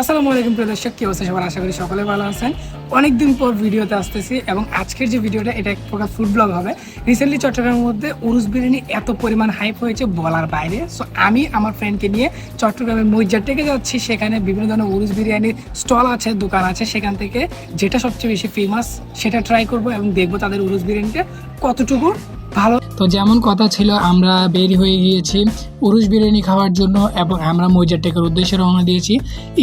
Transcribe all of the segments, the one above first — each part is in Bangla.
আসসালামু আলাইকুম প্রিয় দর্শক, কি অবস্থা সবার? আশা করি সকলে ভালো আছেন। অনেকদিন পর ভিডিওতে আসতেছি এবং আজকের যে ভিডিওটা, এটা এক প্রকার ফুড ব্লগ হবে। রিসেন্টলি চট্টগ্রামের মধ্যে উরুস বিরিয়ানি এত পরিমাণ হাইপ হয়েছে বলার বাইরে। সো আমি আমার ফ্রেন্ডকে নিয়ে চট্টগ্রামের মইজার থেকে যাচ্ছি। সেখানে বিভিন্ন ধরনের উরুস বিরিয়ানির স্টল আছে, দোকান আছে। সেখান থেকে যেটা সবচেয়ে বেশি ফেমাস সেটা ট্রাই করব এবং দেখব তাদের উরুস বিরিয়ানিটা কতটুকু ভালো। তো যেমন কথা ছিল, আমরা বের হয়ে গিয়েছি উরুস বিরিয়ানি খাওয়ার জন্য এবং আমরা মৈজার টেকের উদ্দেশ্যে রওনা দিয়েছি।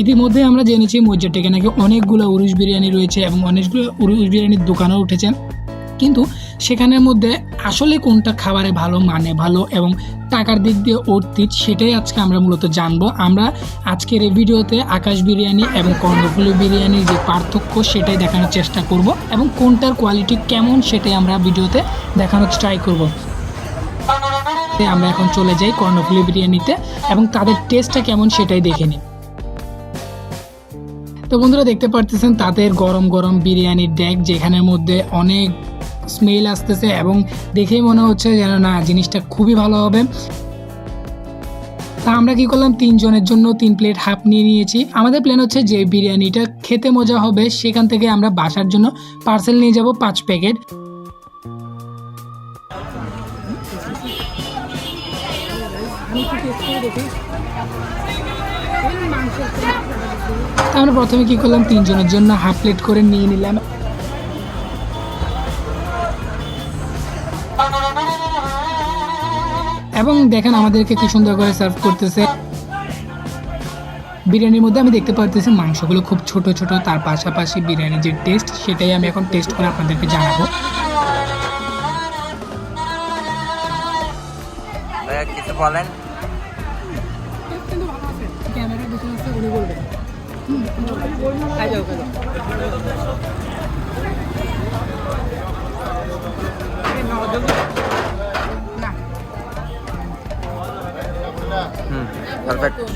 ইতিমধ্যে আমরা জেনেছি মৈজার টেকে নাকি অনেকগুলো উরুস বিরিয়ানি রয়েছে এবং অনেকগুলো উরুস বিরিয়ানির দোকানও উঠেছে। কিন্তু সেখানের মধ্যে আসলে কোনটা খাবারে ভালো মানে ভালো এবং টাকার দিক দিয়ে অর্থিত সেটাই আজকে আমরা মূলত জানব। আমরা আজকের এই ভিডিওতে আকাশ বিরিয়ানি এবং কর্ণফুলি বিরিয়ানির যে পার্থক্য সেটাই দেখানোর চেষ্টা করব এবং কোনটার কোয়ালিটি কেমন সেটাই আমরা ভিডিওতে দেখানোর ট্রাই করব। আমরা এখন চলে যাই কর্ণফুলি বিরিয়ানিতে এবং তাদের টেস্টটা কেমন সেটাই দেখে নিই। তো বন্ধুরা দেখতে পারতেছেন তাদের গরম গরম বিরিয়ানির ডেক যেখানের মধ্যে অনেক স্মেল আসতেছে এবং দেখেই মনে হচ্ছে যেন না, জিনিসটা খুবই ভালো হবে। তা আমরা কি করলাম? তিনজনের জন্য তিন প্লেট হাফ নিয়ে নিয়েছি। আমাদের প্ল্যান হচ্ছে যে বিরিয়ানিটা খেতে মজা হবে, সেখান থেকে আমরা বাসার জন্য পার্সেল নিয়ে যাব, পাঁচ প্যাকেট আমরা প্রথমে কি করলাম? তিনজনের জন্য হাফ প্লেট করে নিয়ে নিলাম। এবং দেখেন আমাদেরকে কি সুন্দর করে সার্ভ করতেছে। বিরিয়ানির মধ্যে আমি দেখতে পারতেছি মাংসগুলো খুব ছোট ছোট তার পাশাপাশি বিরিয়ানির যে টেস্ট সেটাই আমি এখন টেস্ট করে আপনাদেরকে জানাব। কিছু বলেন?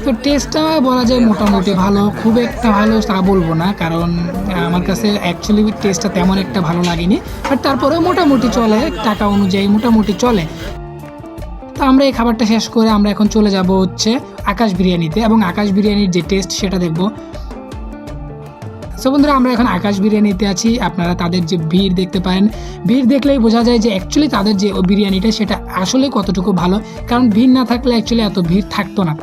তো টেস্টটা বলা যায় মোটামুটি ভালো। খুব একটা ভালো তা বলব না, কারণ আমার কাছে অ্যাকচুয়ালি টেস্টটা তেমন একটা ভালো লাগেনি। বাট তারপরে মোটামুটি চলে, টাকা অনুযায়ী মোটামুটি চলে। তো আমরা এই খাবারটা শেষ করে আমরা এখন চলে যাব হচ্ছে আকাশ বিরিয়ানিতে। এবং আকাশ বিরিয়ানির যে টেস্ট সেটা দেখব। সো বন্ধুরা, আমরা এখন আকাশ বিরিয়ানিতে আছি। আপনারা তাদের যে ভিড় দেখতে পারেন, ভিড় দেখলেই বোঝা যায় যে অ্যাকচুয়ালি তাদের যে বিরিয়ানিটা, সেটা আসলে কতটুকু ভালো। কারণ ভিড় না থাকলে অ্যাকচুয়ালি এত ভিড় থাকতো না।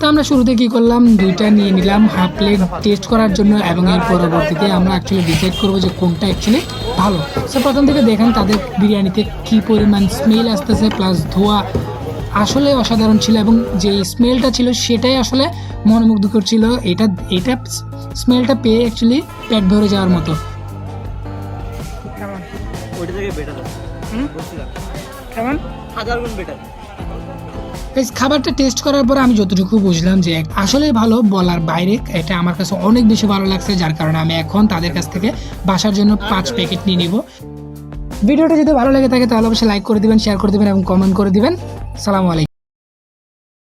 তো আমরা শুরুতে কি করলাম? দুইটা নিয়ে নিলাম হাফ প্লেট টেস্ট করার জন্য এবং এর পরবর্তীতে আমরা অ্যাকচুয়ালি ডিসাইড করব যে কোনটা অ্যাকচুয়ালি ভালো। সো প্রথম থেকে দেখেন তাদের বিরিয়ানিতে কি পরিমাণ স্মেল আসতেছে প্লাস ধোয়া আসলে অসাধারণ ছিল এবং যে স্মেলটা ছিল সেটাই আসলে মনোমুগ্ধকর ছিল। এটা এটা স্মেলটা পেয়ে অ্যাকচুয়ালি পেট ভরে যাওয়ার মতো। ওইটা কেমন? হাজার গুণ বেটার Guys, খাবারটা টেস্ট করার পরে আমি যতটুকু বুঝলাম যে আসলে ভালো বলার বাইরে এটা আমার কাছে অনেক বেশি ভালো লাগছে যার কারণে আমি এখন তাদের কাছ থেকে বাসার জন্য পাঁচ প্যাকেট নিয়ে নিব। ভিডিওটা যদি ভালো লেগে থাকে তাহলে অবশ্যই লাইক করে দিবেন শেয়ার করে দিবেন এবং কমেন্ট করে দিবেন। সালামু আলাইকুম।